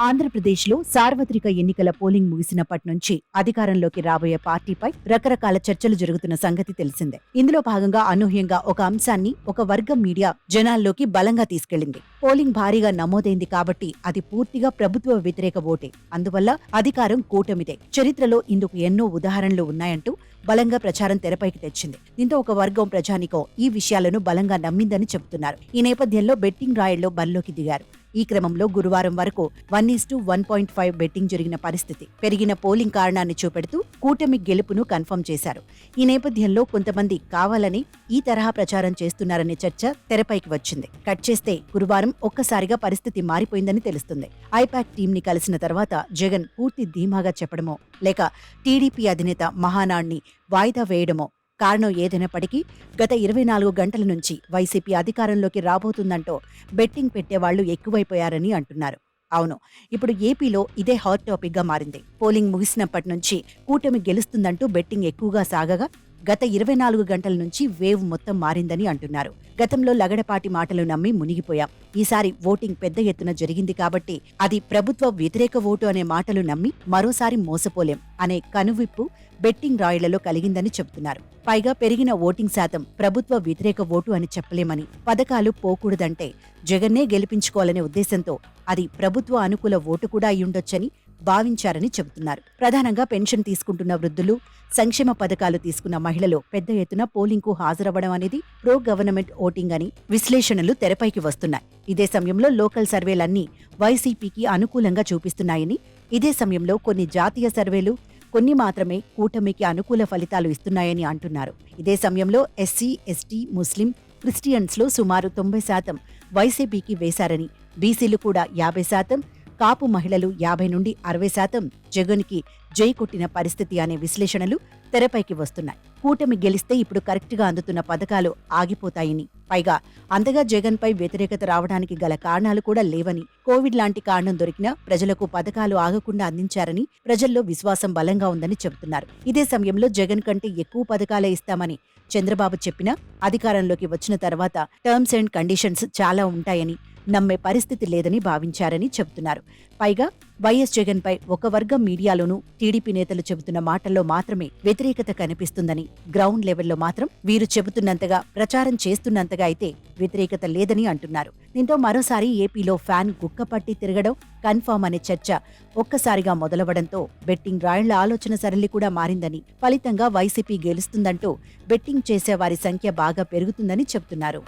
ఆంధ్రప్రదేశ్లో సార్వత్రిక ఎన్నికల పోలింగ్ ముగిసినప్పటి నుంచి అధికారంలోకి రాబోయే పార్టీపై రకరకాల చర్చలు జరుగుతున్న సంగతి తెలిసిందే. ఇందులో భాగంగా అనూహ్యంగా ఒక అంశాన్ని ఒక వర్గం మీడియా జనాల్లోకి బలంగా తీసుకెళ్ళింది పోలింగ్ భారీగా నమోదైంది కాబట్టి అది పూర్తిగా ప్రభుత్వ వ్యతిరేక ఓటే. అందువల్ల అధికారం కూటమిదే. చరిత్రలో ఇందుకు ఎన్నో ఉదాహరణలు ఉన్నాయంటూ బలంగా ప్రచారం తెరపైకి తెచ్చింది. దీంతో ఒక వర్గం ప్రజానికో ఈ విషయాలను బలంగా నమ్మిందని చెబుతున్నారు. ఈ నేపథ్యంలో బెట్టింగ్ రాయల్లో బరిలోకి దిగారు. ఈ క్రమంలో గురువారం వరకు one is to one point five betting జరిగిన పరిస్థితి. పెరిగిన పోలింగ్ కారణాన్ని చూపెడుతూ కూటమి గెలుపును కన్ఫర్మ్ చేశారు. ఈ నేపథ్యంలో కొంతమంది కావాలని ఈ తరహా ప్రచారం చేస్తున్నారనే చర్చ తెరపైకి వచ్చింది. కట్ చేస్తే గురువారం ఒక్కసారిగా పరిస్థితి మారిపోయిందని తెలుస్తుంది. ఐపాక్ టీంని కలిసిన తర్వాత జగన్ పూర్తి ధీమాగా చెప్పడమో లేక టీడీపీ అధినేత మహానాడ్ని వాయిదా వేయడమో కారణం ఏదైనప్పటికీ గత ఇరవై నాలుగు గంటల నుంచి వైసీపీ అధికారంలోకి రాబోతుందంటూ బెట్టింగ్ పెట్టేవాళ్ళు ఎక్కువైపోయారని అంటున్నారు. అవును ఇప్పుడు ఏపీలో ఇదే హాట్ టాపిక్గా మారింది. పోలింగ్ ముగిసినప్పటి నుంచి కూటమి గెలుస్తుందంటూ బెట్టింగ్ ఎక్కువగా సాగగా గత ఇరవై నాలుగు గంటల నుంచి వేవ్ మొత్తం మారిందని అంటున్నారు. గతంలో లగడపాటి మాటలు నమ్మి మునిగిపోయాం. ఈసారి ఓటింగ్ పెద్ద ఎత్తున జరిగింది కాబట్టి అది ప్రభుత్వ వ్యతిరేక ఓటు అనే మాటలు నమ్మి మరోసారి మోసపోలేం అనే కనువిప్పు బెట్టింగ్ రాయిళ్ళలో కలిగిందని చెబుతున్నారు. పైగా పెరిగిన ఓటింగ్ శాతం ప్రభుత్వ వ్యతిరేక ఓటు అని చెప్పలేమని పథకాలు పోకూడదంటే జగన్నే గెలిపించుకోవాలనే ఉద్దేశంతో అది ప్రభుత్వ అనుకూల ఓటు కూడా అయ్యుండొచ్చని భావించారని చెబుతున్నారు. ప్రధానంగా పెన్షన్ తీసుకుంటున్న వృద్ధులు సంక్షేమ పథకాలు తీసుకున్న మహిళలు పెద్ద ఎత్తున పోలింగ్కు హాజరవ్వడం అనేది ప్రో గవర్నమెంట్ ఓటింగ్ అని విశ్లేషణలు తెరపైకి వస్తున్నాయి. ఇదే సమయంలో లోకల్ సర్వేలన్నీ వైసీపీకి అనుకూలంగా చూపిస్తున్నాయని ఇదే సమయంలో కొన్ని జాతీయ సర్వేలు కొన్ని మాత్రమే కూటమికి అనుకూల ఫలితాలు ఇస్తున్నాయని అంటున్నారు. ఇదే సమయంలో ఎస్సీ ఎస్టీ ముస్లిం క్రిస్టియన్స్లో సుమారు తొంభై శాతం వైసీపీకి వేశారని బీసీలు కూడా యాభై శాతం కాపు మహిళలు యాభై నుండి అరవై శాతం జగన్కి జై కొట్టిన పరిస్థితి అనే విశ్లేషణలు తెరపైకి వస్తున్నాయి. కూటమి గెలిస్తే ఇప్పుడు కరెక్ట్గా అందుతున్న పథకాలు ఆగిపోతాయని. పైగా అంతగా జగన్పై వ్యతిరేకత రావడానికి గల కారణాలు కూడా లేవని కోవిడ్ లాంటి కారణం దొరికినా ప్రజలకు పథకాలు ఆగకుండా అందించారని ప్రజల్లో విశ్వాసం బలంగా ఉందని చెబుతున్నారు. ఇదే సమయంలో జగన్ కంటే ఎక్కువ పథకాలే ఇస్తామని చంద్రబాబు చెప్పినా అధికారంలోకి వచ్చిన తర్వాత టర్మ్స్ అండ్ కండిషన్స్ చాలా ఉంటాయని నమ్మే పరిస్థితి లేదని భావించారని చెబుతున్నారు. పైగా వైఎస్ జగన్పై ఒక వర్గం మీడియాలోనూ టీడీపీ నేతలు చెబుతున్న మాటల్లో మాత్రమే వ్యతిరేకత కనిపిస్తుందని గ్రౌండ్ లెవెల్లో మాత్రం వీరు చెబుతున్నంతగా ప్రచారం చేస్తున్నంతగా అయితే వ్యతిరేకత లేదని అంటున్నారు. దీంతో మరోసారి ఏపీలో ఫ్యాన్ గుక్కపట్టి తిరగడం కన్ఫామ్ అనే చర్చ ఒక్కసారిగా మొదలవడంతో బెట్టింగ్ రాళ్ళ ఆలోచన సరళి కూడా మారిందని ఫలితంగా వైసీపీ గెలుస్తుందంటూ బెట్టింగ్ చేసే వారి సంఖ్య బాగా పెరుగుతుందని చెబుతున్నారు.